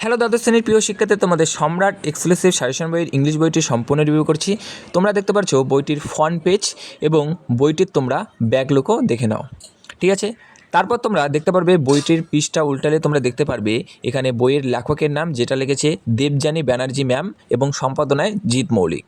Hello দাদা শ্রেণির প্রিয় শিক্ষার্থী, তোমাদের সম্রাট এক্সক্লুসিভ সাজেশন বইয়ের ইংলিশ বইটি সম্পূর্ণ রিভিউ করছি। তোমরা দেখতে পাচ্ছ বইটির ফ্রন্ট পেজ এবং বইটির তোমরা ব্যাকলুকও দেখে নাও। ঠিক আছে? তারপর তোমরা দেখতে পারবে বইটির পৃষ্ঠা উল্টালে তোমরা দেখতে পারবে এখানে বইয়ের লেখকের নাম, যেটা লিখেছে দেবযানী ব্যানার্জি ম্যাম এবং সম্পাদনায় জিৎ মৌলিক।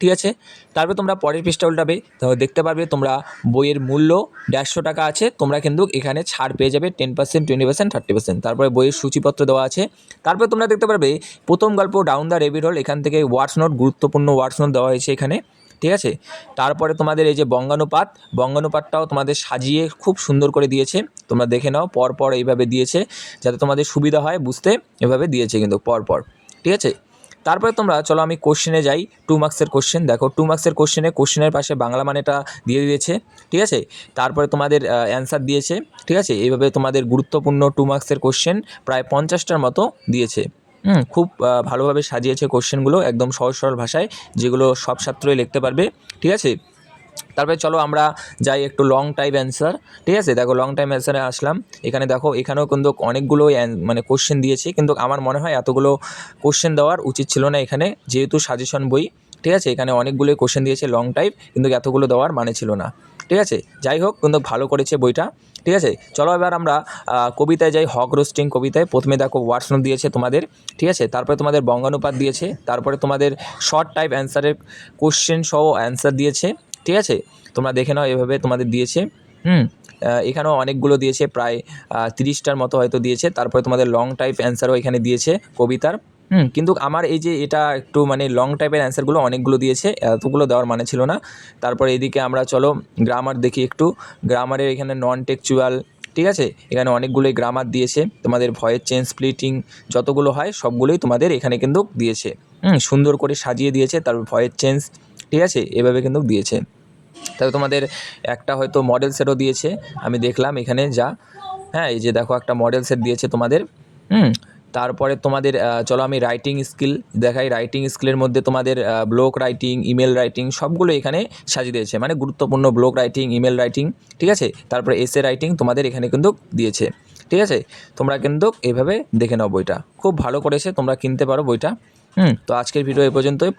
ঠিক আছে। তারপর তোমরা পরের পৃষ্ঠা উল্টাবে। তাহলে দেখতে পারবে তোমরা বইয়ের মূল্য দেড়শো টাকা আছে। তোমরা কিন্তু এখানে ছাড় পেয়ে যাবে ten percent, twenty percent, thirty percent. তারপরে বইয়ের সূচিপত্র দেওয়া আছে। তারপরে তোমরা দেখতে পারবে প্রথম গল্প ডাউন দ্য রেবিট হোল এখান থেকে ওয়ার্ডস নোট গুরুত্বপূর্ণ ওয়ার্ডস নোট দেওয়া হয়েছে এখানে। ঠিক আছে? তারপরে তোমাদের এই যে বঙ্গানুপাত, বঙ্গানুপাতটাও তোমাদের সাজিয়ে খুব সুন্দর করে দিয়েছে। তোমরা দেখে নাও পর পর এইভাবে দিয়েছে, যাতে তোমাদের সুবিধা হয়, বুঝতে এভাবে দিয়েছে কিন্তু পর পর ঠিক আছে? তারপরে তোমরা, চলো আমি কোশ্চেনে যাই টু মার্কসের কোশ্চেন দেখো টু মার্কসের কোশ্চেনে কোশ্চেনের পাশে বাংলা মানেটা দিয়ে দিয়েছে, ঠিক আছে? তারপরে তোমাদের অ্যান্সার দিয়েছে, ঠিক আছে? এইভাবে তোমাদের গুরুত্বপূর্ণ টু মার্কসের কোশ্চেন প্রায় পঞ্চাশটার মতো দিয়েছে। হুম, খুব ভালোভাবে সাজিয়েছে কোশ্চেনগুলো একদম সহজ সরল ভাষায়, যেগুলো সব ছাত্রই লিখতে পারবে, ঠিক আছে? তারপরে চলো আমরা যাই একটু লং টাইম অ্যান্সার ঠিক আছে? দেখো লং টাইম অ্যান্সারে আসলাম। এখানে দেখো, এখানেও কিন্তু অনেকগুলো মানে কোশ্চেন দিয়েছে, কিন্তু আমার মনে হয় এতগুলো কোশ্চেন দেওয়ার উচিত ছিল না এখানে, যেহেতু সাজেশন বই, ঠিক আছে? এখানে অনেকগুলোই কোশ্চেন দিয়েছে লং টাইপ কিন্তু এতগুলো দেওয়ার মানে ছিল না, ঠিক আছে? যাই হোক, কিন্তু ভালো করেছে বইটা, ঠিক আছে? চলো এবার আমরা কবিতায় যাই হক রোস্টিং কবিতায়। প্রথমে দেখো নোট দিয়েছে তোমাদের, ঠিক আছে? তারপরে তোমাদের বঙ্গানুপাত দিয়েছে, তারপরে তোমাদের শর্ট টাইপ অ্যান্সারের কোশ্চেন সহ অ্যান্সার দিয়েছে। ঠিক আছে? তোমরা দেখে নাও এভাবে তোমাদের দিয়েছে। হুম? এখানেও অনেকগুলো দিয়েছে, প্রায় তিরিশটার মতো হয়তো দিয়েছে। তারপরে তোমাদের লং টাইপ অ্যান্সারও এখানে দিয়েছে কবিতার। হুম, কিন্তু আমার এই যে এটা একটু মানে লং টাইপের অ্যান্সারগুলো অনেকগুলো দিয়েছে, এতগুলো দেওয়ার মানে ছিল না। তারপরে এদিকে আমরা চলো গ্রামার দেখি একটু। গ্রামারের এখানে নন টেকচুয়াল ঠিক আছে? এখানে অনেকগুলোই গ্রামার দিয়েছে। তোমাদের ভয়েস চেঞ্জ স্প্লিটিং যতগুলো হয় সবগুলোই তোমাদের এখানে কিন্তু দিয়েছে। হুম, সুন্দর করে সাজিয়ে দিয়েছে, তারপর ভয়েস চেঞ্জ ঠিক আছে? এভাবে কিন্তু দিয়েছে। তাহলে তোমাদের একটা হয়তো মডেল সেটও দিয়েছে, আমি দেখলাম এখানে যা। হ্যাঁ এই যে দেখো একটা মডেল সেট দিয়েছে তোমাদের, হুম? তারপরে তোমাদের চলো আমি রাইটিং স্কিল দেখাই। রাইটিং স্কিলের মধ্যে তোমাদের ব্লক রাইটিং ইমেল রাইটিং সবগুলো এখানে সাজিয়ে দিয়েছে। মানে গুরুত্বপূর্ণ ব্লক রাইটিং ইমেল রাইটিং ঠিক আছে? তারপরে এসে রাইটিং তোমাদের এখানে কিন্তু দিয়েছে, ঠিক আছে? তোমরা কিন্তু এইভাবে দেখে নাও বইটা। খুব ভালো করেছে, তোমরা কিনতে পারো বইটা, হুম? তো আজকের ভিডিও এ পর্যন্তই।